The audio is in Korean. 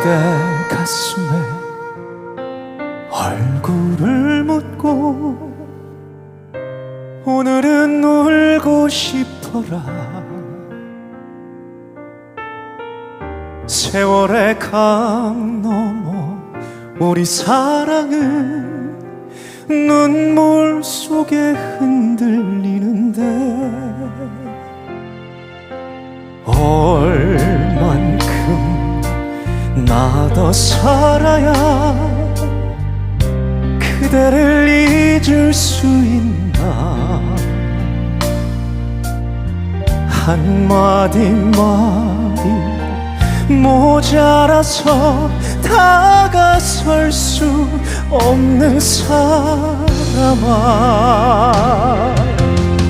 그대 가슴에 얼굴을 묻고 오늘은 울고 싶어라. 세월의 강 넘어 우리 사랑은 눈물 속에 흔들리는데 얼만큼 나더 살아야 그대를 잊을 수 있나? 한마디 말이 모자라서 다가설 수 없는 사람아